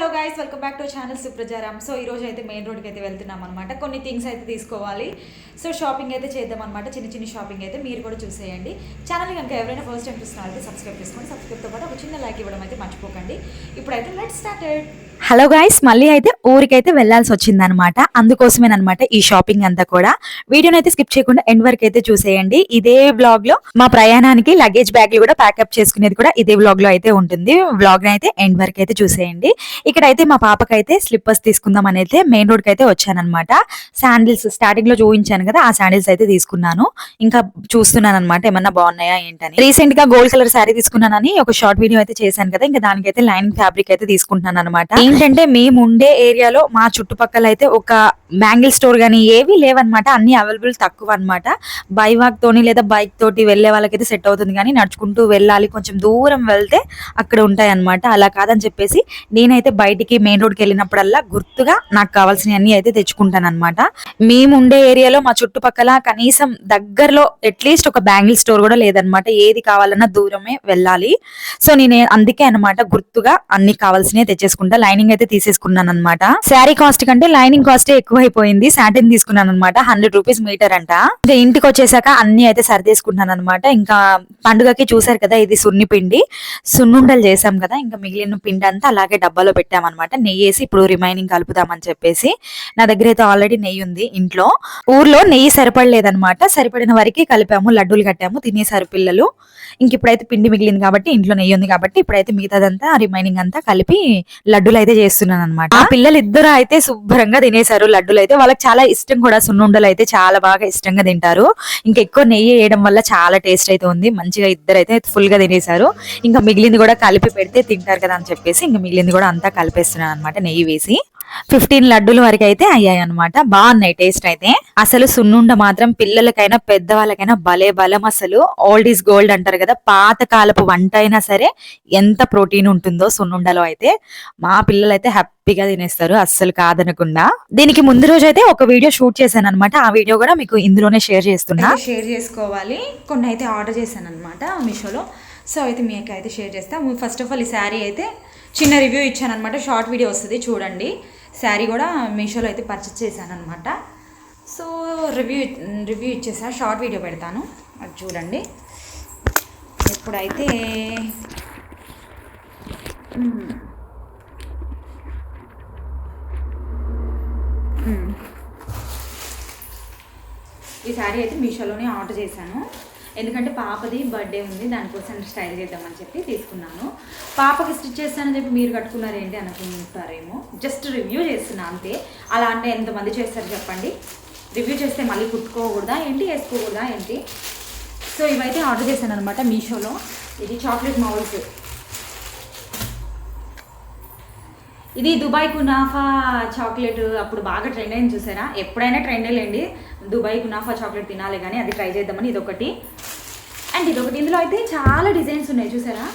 Hello guys welcome back to channel Suprajaram so ఈ రోజు అయితే మెయిన్ రోడ్కి అయితే వెళ్తున్నాం అనమాట కొన్ని థింగ్స్ అయితే తీసుకోవాలి. సో షాపింగ్ అయితే చేద్దాం అనమాట చిన్న చిన్న షాపింగ్ అయితే మీరు కూడా చూసేయండి. ఛానల్ కనుక ఎవరైనా ఫస్ట్ టైం చూస్తున్నారైతే సబ్స్క్రైబ్ చేసుకోండి. సబ్స్క్రైబ్తో పాటు ఒక చిన్న లైక్ ఇవ్వడం అయితే మర్చిపోకండి. ఇప్పుడైతే లెట్ స్టార్టెడ్ హలో గాయస్ మళ్ళీ అయితే ఊరికైతే వెళ్ళాల్సి వచ్చిందనమాట. అందుకోసమేనమాట ఈ షాపింగ్ అంతా కూడా. వీడియోని అయితే స్కిప్ చేయకుండా ఎండ్ వరకు అయితే చూసేయండి. ఇదే బ్లాగ్లో మా ప్రయాణానికి లగేజ్ బ్యాగ్లు కూడా ప్యాకప్ చేసుకునేది కూడా ఇదే బ్లాగ్లో అయితే ఉంటుంది. బ్లాగ్ అయితే ఎండ్ వరకు అయితే చూసేయండి. ఇక్కడ అయితే మా పాపకైతే స్లిప్పర్స్ తీసుకుందాం అని అయితే మెయిన్ రోడ్కి అయితే వచ్చానమాట శాండిల్స్ స్టార్టింగ్లో చూపించాను కదా ఆ శాండిల్స్ అయితే తీసుకున్నాను. ఇంకా చూస్తున్నాను అనమాట ఏమన్నా బాగున్నాయా ఏంటని. రీసెంట్గా గోల్డ్ కలర్ శారీ తీసుకున్నానని ఒక షార్ట్ వీడియో అయితే చేశాను కదా ఇంకా దానికైతే లైన్ ఫ్యాబ్రిక్ అయితే తీసుకుంటున్నాను అనమాట ఏంటంటే మేము ఉండే ఏరియాలో మా చుట్టుపక్కల అయితే ఒక బ్యాంగిల్ స్టోర్ కానీ ఏవి లేవన్నమాట. అన్ని అవైలబుల్ తక్కువ అన్నమాట బైవాక్తోని తోని లేదా బైక్ తోటి వెళ్ళే వాళ్ళకైతే సెట్ అవుతుంది కానీ నడుచుకుంటూ వెళ్ళాలి. కొంచెం దూరం వెళ్తే అక్కడ ఉంటాయి అన్నమాట అలా కాదని చెప్పేసి నేనైతే బయటికి మెయిన్ రోడ్కి వెళ్ళినప్పుడల్లా గుర్తుగా నాకు కావాల్సినవన్నీ అయితే తెచ్చుకుంటాను అనమాట మేము ఉండే ఏరియాలో మా చుట్టుపక్కల కనీసం దగ్గరలో అట్లీస్ట్ ఒక బ్యాంగిల్ స్టోర్ కూడా లేదనమాట ఏది కావాలన్నా దూరమే వెళ్ళాలి. సో నేను అందుకే అన్నమాట గుర్తుగా అన్ని కావాల్సినవి తెచ్చేసుకుంటా. లైనింగ్ అయితే తీసేసుకున్నాను అనమాట శారీ కాస్ట్ కంటే లైనింగ్ కాస్ట్ ఎక్కువ అయిపోయింది సాటిన్ తీసుకున్నాను అనమాట హండ్రెడ్ రూపీస్ మీటర్ అంట. ఇంకా ఇంటికి వచ్చేసాక అన్ని అయితే సరిదేసుకుంటున్నాను అనమాట ఇంకా పండుగకి చూసారు కదా ఇది సున్ని పిండి. సున్నుండలు చేసాం కదా ఇంకా మిగిలిన పిండి అంతా అలాగే డబ్బాలో పెట్టామన్నమాట. నెయ్యి వేసి ఇప్పుడు రిమైనింగ్ కలుపుదామని చెప్పేసి. నా దగ్గర అయితే ఆల్రెడీ నెయ్యి ఉంది ఇంట్లో. ఊర్లో నెయ్యి సరిపడలేదనమాట సరిపడిన వరకు కలిపాము లడ్డూలు కట్టాము తినేసారు పిల్లలు. ఇంక ఇప్పుడైతే పిండి మిగిలింది కాబట్టి ఇంట్లో నెయ్యి ఉంది కాబట్టి ఇప్పుడైతే మిగతాదంతా రిమైనింగ్ అంతా కలిపి లడ్డూలు అయితే చేస్తున్నాను అనమాట పిల్లలు ఇద్దరు అయితే శుభ్రంగా తినేసారు లడ్డులు అయితే వాళ్ళకి చాలా ఇష్టం కూడా సున్నుండలు అయితే చాలా బాగా ఇష్టంగా తింటారు. ఇంకా ఎక్కువ నెయ్యి వేయడం వల్ల చాలా టేస్ట్ అయితే ఉంది. మంచిగా ఇద్దరు అయితే ఫుల్గా తినేసారు ఇంకా మిగిలింది కూడా కలిపి పెడితే తింటారు కదా అని చెప్పేసి ఇంకా మిగిలింది కూడా అంతా కలిపేస్తున్నాను అనమాట నెయ్యి వేసి. ఫిఫ్టీన్ లడ్డూల వరకు అయితే అయ్యాయి అనమాట బాగున్నాయి టేస్ట్ అయితే. అసలు సున్నుండ మాత్రం పిల్లలకైనా పెద్దవాళ్ళకైనా భలే బలం అసలు. ఓల్డ్ ఈజ్ గోల్డ్ అంటారు కదా పాత కాలపు వంట అయినా సరే ఎంత ప్రోటీన్ ఉంటుందో సున్నుండలో అయితే. మా పిల్లలు అయితే హ్యాపీగా తినేస్తారు అస్సలు కాదనకుండా. దీనికి ముందు రోజు అయితే ఒక వీడియో షూట్ చేశాను అనమాట ఆ వీడియో కూడా మీకు ఇందులోనే షేర్ చేస్తున్నా. షేర్ చేసుకోవాలి. కొన్ని అయితే ఆర్డర్ చేశాను అనమాట మీషోలో. సో అయితే మీకు అయితే షేర్ చేస్తాం. ఫస్ట్ ఆఫ్ ఆల్ ఈ శారీ అయితే చిన్న రివ్యూ ఇచ్చాను అనమాట షార్ట్ వీడియో వస్తుంది చూడండి. శారీ కూడా మీషోలో అయితే పర్చేస్ చేశాను అనమాట సో రివ్యూ రివ్యూ ఇచ్చేసా షార్ట్ వీడియో పెడతాను. అది చూడండి. ఇప్పుడైతే ఈ శారీ అయితే మీషోలోనే ఆర్డర్ చేశాను. ఎందుకంటే పాపది బర్త్డే ఉంది దానికోసం స్టైల్ చేద్దామని చెప్పి తీసుకున్నాను. పాపకి స్టిచ్ చేస్తానని చెప్పి మీరు కట్టుకున్నారేంటి అనుకుంటారేమో. జస్ట్ రివ్యూ చేస్తున్నా అంతే. అలా అంటే ఎంతమంది చేస్తారు చెప్పండి. రివ్యూ చేస్తే మళ్ళీ కుట్టుకోకూడదా ఏంటి వేసుకోకూడదా ఏంటి? సో ఇవైతే ఆర్డర్ చేశాను అనమాట మీషోలో. ఇది చాక్లెట్ మౌల్స్ ఇది దుబాయ్ కునాఫా చాక్లెట్ అప్పుడు బాగా ట్రెండ్ అయింది చూసారా? ఎప్పుడైనా ట్రెండ్ లేండి దుబాయ్ కునాఫా చాక్లెట్ తినాలి కానీ అది ట్రై చేద్దామని ఇది ఒకటి అండ్ ఇదొకటి ఇందులో అయితే చాలా డిజైన్స్ ఉన్నాయి చూసారా?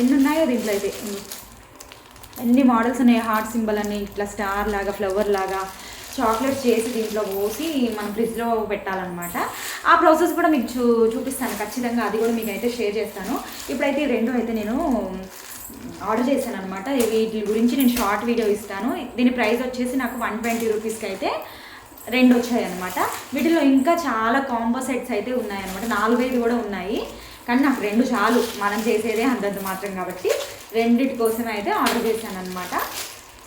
ఎన్ని ఉన్నాయో దీంట్లో అయితే. ఎన్ని మోడల్స్ ఉన్నాయి? హార్ట్ సింబల్ అని ఇట్లా స్టార్ లాగా ఫ్లవర్ లాగా చాక్లెట్స్ చేసి దీంట్లో పోసి మనం ఫ్రిడ్జ్లో పెట్టాలన్నమాట. ఆ ప్రాసెస్ కూడా మీకు చూ చూపిస్తాను. ఖచ్చితంగా అది కూడా మీకు అయితే షేర్ చేస్తాను. ఇప్పుడైతే రెండు అయితే నేను ఆర్డర్ చేశాను అనమాట వీటి గురించి నేను షార్ట్ వీడియో ఇస్తాను. దీని ప్రైస్ వచ్చేసి నాకు వన్ ట్వంటీ రూపీస్కి అయితే రెండు వచ్చాయి అనమాట వీటిలో ఇంకా చాలా కాంబో సెట్స్ అయితే ఉన్నాయన్నమాట. నాలుగైదు కూడా ఉన్నాయి. కానీ నాకు రెండు చాలు. మనం చేసేదే అంతంత మాత్రం కాబట్టి రెండిటి కోసం అయితే ఆర్డర్ చేశాను అనమాట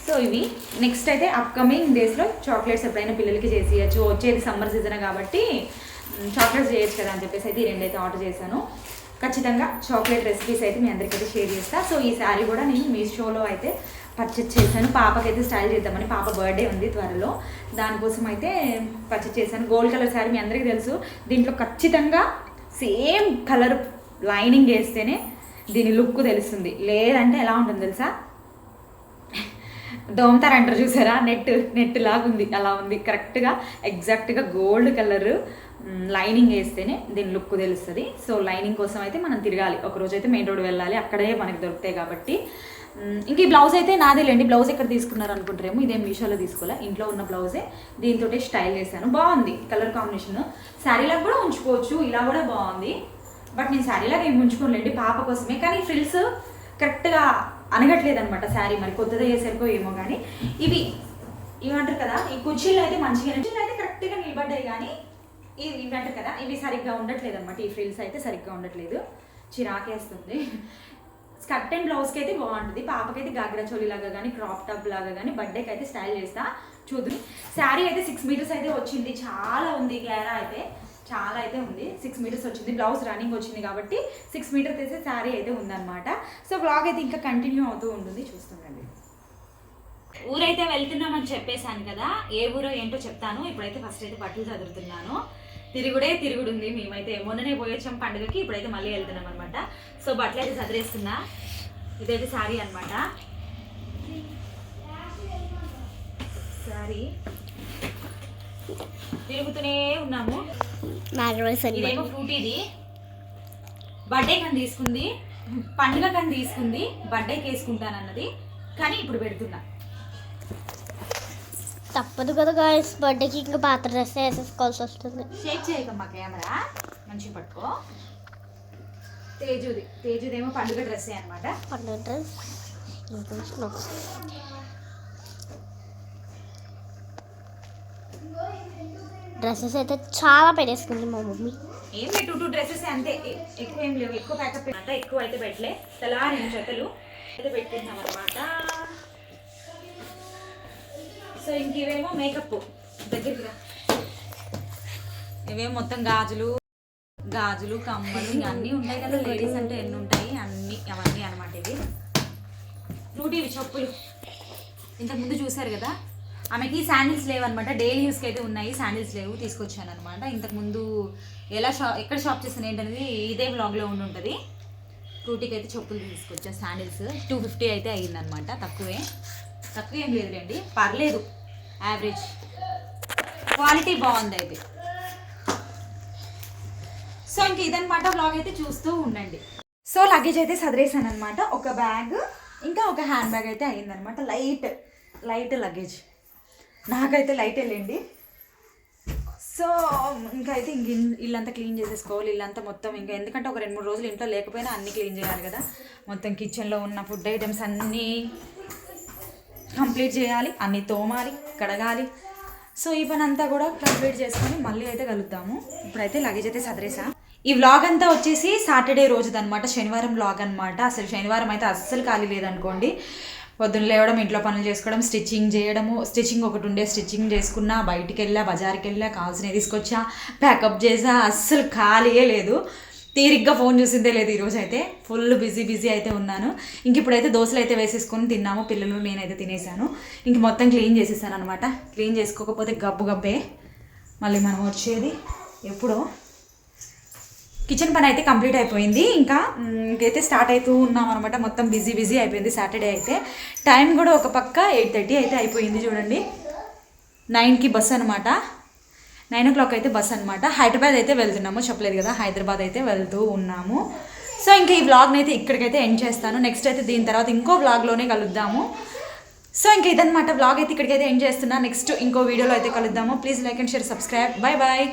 సో ఇవి నెక్స్ట్ అయితే అప్కమింగ్ డేస్లో చాక్లెట్స్ ఎప్పుడైనా పిల్లలకి చేసి వచ్చేది సమ్మర్ సీజన్ కాబట్టి చాక్లెట్స్ చేయొచ్చు కదా అని చెప్పేసి అయితే ఈ రెండైతే ఆర్డర్ చేశాను. ఖచ్చితంగా చాక్లెట్ రెసిపీస్ అయితే మీ అందరికైతే షేర్ చేస్తా. సో ఈ శారీ కూడా నేను మీ షోలో అయితే పర్చేజ్ చేశాను. పాపకైతే స్టైల్ చేద్దామని పాప బర్త్డే ఉంది త్వరలో. దానికోసం అయితే పర్చేజ్ చేశాను. గోల్డ్ కలర్ శారీ మీ అందరికీ తెలుసు. దీంట్లో ఖచ్చితంగా సేమ్ కలర్ లైనింగ్ వేస్తేనే దీని లుక్ తెలుస్తుంది. లేదంటే ఎలా ఉంటుంది తెలుసా? దోమతారు అంటారు చూసారా? నెట్ నెట్ లాగా ఉంది. అలా ఉంది కరెక్ట్గా ఎగ్జాక్ట్గా గోల్డ్ కలర్ లైనింగ్ వేస్తేనే దీని లుక్ తెలుస్తుంది. సో లైనింగ్ కోసం అయితే మనం తిరగాలి. ఒక రోజు అయితే మెయిన్ రోడ్ వెళ్ళాలి. అక్కడే మనకి దొరుకుతాయి కాబట్టి. ఇంక ఈ బ్లౌజ్ అయితే నాదేలేండి. బ్లౌజ్ ఎక్కడ తీసుకున్నారు అనుకుంటారేమో. ఇదేం మీషోలో తీసుకోలే. ఇంట్లో ఉన్న బ్లౌజే. దీంతో స్టైల్ చేశాను. బాగుంది. Colour combination. శారీలాగా కూడా ఉంచుకోవచ్చు. ఇలా కూడా బాగుంది. బట్ నేను శారీలాగా ఏమి ఉంచుకోలేండి పాప కోసమే. కానీ ఫ్రిల్స్ కరెక్ట్గా అనగట్లేదు అనమాట శారీ. మరి కొత్తగా చేసరికో ఏమో కానీ ఇవి ఇవి అంటారు కదా. ఈ కుర్చీలు అయితే మంచిగా కుర్చీలు అయితే కరెక్ట్గా నిలబడ్డాయి కానీ ఇవి ఇవి అంటారు కదా. ఇవి సరిగ్గా ఉండట్లేదు అనమాట ఈ ఫ్రిల్స్ అయితే సరిగ్గా ఉండట్లేదు. చిరాకేస్తుంది. స్కర్ట్ అండ్ బ్లౌజ్కి అయితే బాగుంటుంది. పాపకైతే గాగ్రా చోళీ లాగా కానీ క్రాప్ టాప్ లాగా కానీ బర్త్డేకి అయితే స్టైల్ చేస్తా. చూద్దాం శారీ అయితే సిక్స్ మీటర్స్ అయితే వచ్చింది. చాలా ఉంది క్లారా అయితే. చాలా అయితే ఉంది. సిక్స్ మీటర్స్ వచ్చింది. బ్లౌజ్ రన్నింగ్ వచ్చింది కాబట్టి సిక్స్ మీటర్స్ అయితే శారీ అయితే ఉందన్నమాట. సో బ్లాగ్ అయితే ఇంకా కంటిన్యూ అవుతూ ఉంటుంది. చూస్తుండండి. ఊరైతే వెళ్తున్నామని చెప్పేశాను కదా. ఏ ఊరో ఏంటో చెప్తాను. ఇప్పుడైతే ఫస్ట్ అయితే బట్టలు చదువుతున్నాను తిరుగుడే తిరుగుడు ఉంది మేమైతే మొన్ననే పోయొచ్చాం పండుగకి ఇప్పుడైతే మళ్ళీ వెళ్తున్నాం అనమాట సో బట్టలు అయితే చదివేస్తున్నా ఇదైతే శారీ అనమాట శారీ తిరుగుతూనే ఉన్నాము. ఇదేమో ఫ్రూట్ ఇది. బర్త్డే కని తీసుకుంది. పండుగ కని తీసుకుంది. బర్త్డేకి వేసుకుంటాను అన్నది కానీ ఇప్పుడు పెడుతున్నా. తప్పదు కదా గాయస్ బర్త్డేకి ఇంకా పాత డ్రెస్ వేసేసుకోవాల్సి వస్తుంది. షేక్ చేయకమ్మా కెమెరా మంచిగా పట్టుకో. తేజుది. తేజుదేమో పండుగ డ్రెస్సే అనమాట పండుగ డ్రెస్. ఇంకొంచెం డ్రెస్సెస్ అయితే చాలా పెట్టేసుకుంది మా మమ్మీ. ఏం లేదు టూ టూ డ్రెస్సెస్ అంతే. ఎక్కువ ఏం లేవు. ఎక్కువ ప్యాకప్ ఎక్కువ అయితే పెట్టలే. తలా రెండు జతలు అయితే పెట్టుకుంటున్నాం అనమాట సో ఇంక ఇవేమో మేకప్ దగ్గరికి రా. ఇవేమో మొత్తం గాజులు గాజులు కమ్మలు అన్నీ ఉంటాయి కదా లేడీస్ అంటే ఎన్ని ఉంటాయి? అన్నీ అవన్నీ అనమాట ఇవి. నూటివి చెప్పులు. ఇంతకుముందు చూశారు కదా? ఆమెకి శాండిల్స్ లేవు అనమాట డైలీ యూస్కి అయితే ఉన్నాయి శాండిల్స్ లేవు తీసుకొచ్చాను అనమాట ఇంతకుముందు ఎలా షాప్ ఎక్కడ షాప్ చేస్తాను ఏంటనేది ఇదే బ్లాగ్లో ఉండి ఉంటుంది. ఫ్రూటీకి అయితే చెప్పులు తీసుకొచ్చా శాండిల్స్ టూ ఫిఫ్టీ అయితే అయ్యిందనమాట తక్కువే. తక్కువ ఏం లేదు రండి పర్లేదు. యావరేజ్ క్వాలిటీ బాగుంది అయితే సో ఇంక ఇదనమాట బ్లాగ్ అయితే చూస్తూ ఉండండి. సో లగేజ్ అయితే సదిరేసాను అనమాట ఒక బ్యాగ్ ఇంకా ఒక హ్యాండ్ బ్యాగ్ అయితే అయ్యిందనమాట లైట్ లైట్ లగేజ్ నాకైతే లైట్ వెళ్ళండి సో ఇంకా అయితే ఇంక ఇల్లంతా క్లీన్ చేసేసుకోవాలి. ఇల్లంతా మొత్తం ఇంకా ఎందుకంటే ఒక రెండు మూడు రోజులు ఇంట్లో లేకపోయినా అన్నీ క్లీన్ చేయాలి కదా. మొత్తం కిచెన్లో ఉన్న ఫుడ్ ఐటమ్స్ అన్నీ కంప్లీట్ చేయాలి అన్నీ తోమాలి కడగాలి. సో ఈ పని అంతా కూడా కంప్లీట్ చేసుకొని మళ్ళీ అయితే కలుద్దాము. ఇప్పుడైతే లగేజ్ అయితే సదరేసా. ఈ వ్లాగ్ అంతా వచ్చేసి సాటర్డే రోజుది అనమాట శనివారం వ్లాగ్ అనమాట అసలు శనివారం అయితే అస్సలు ఖాళీ లేదనుకోండి. పొద్దున్న లేవడం ఇంట్లో పనులు చేసుకోవడం స్టిచ్చింగ్ చేయడము స్టిచ్చింగ్ ఒకటి ఉండే స్టిచ్చింగ్ చేసుకున్నా బయటికి వెళ్ళా బజార్కి వెళ్ళా కావాల్సినవి తీసుకొచ్చా ప్యాకప్ చేసా అస్సలు ఖాళీయే లేదు. తీరిగ్గా ఫోన్ చూసిందే లేదు ఈరోజు అయితే. ఫుల్ బిజీ బిజీ అయితే ఉన్నాను. ఇంక ఇప్పుడైతే దోశలు అయితే వేసేసుకొని తిన్నాము పిల్లలు నేనైతే తినేసాను. ఇంక మొత్తం క్లీన్ చేసేసాను అనమాట క్లీన్ చేసుకోకపోతే గబ్బు గబ్బే. మళ్ళీ మనం వచ్చేది ఎప్పుడో. కిచెన్ పని అయితే కంప్లీట్ అయిపోయింది. ఇంకా ఇంకైతే స్టార్ట్ అవుతూ ఉన్నాం అనమాట మొత్తం బిజీ బిజీ అయిపోయింది సాటర్డే అయితే. టైం కూడా ఒక పక్క ఎయిట్ థర్టీ అయితే అయిపోయింది చూడండి. నైన్కి బస్ అనమాట నైన్ ఓ క్లాక్ అయితే బస్ అనమాట హైదరాబాద్ అయితే వెళ్తున్నాము. చెప్పలేదు కదా హైదరాబాద్ అయితే వెళ్తూ ఉన్నాము. సో ఇంకా ఈ వ్లాగ్ని అయితే ఇక్కడికైతే ఎండ్ చేస్తాను. నెక్స్ట్ అయితే దీని తర్వాత ఇంకో వ్లాగ్లోనే కలుద్దాము. సో ఇంకా ఇదనమాట వ్లాగ్ అయితే ఇక్కడికైతే ఎండ్ చేస్తున్నా. నెక్స్ట్ ఇంకో వీడియోలో అయితే కలుద్దాము. Please like and share subscribe. Bye bye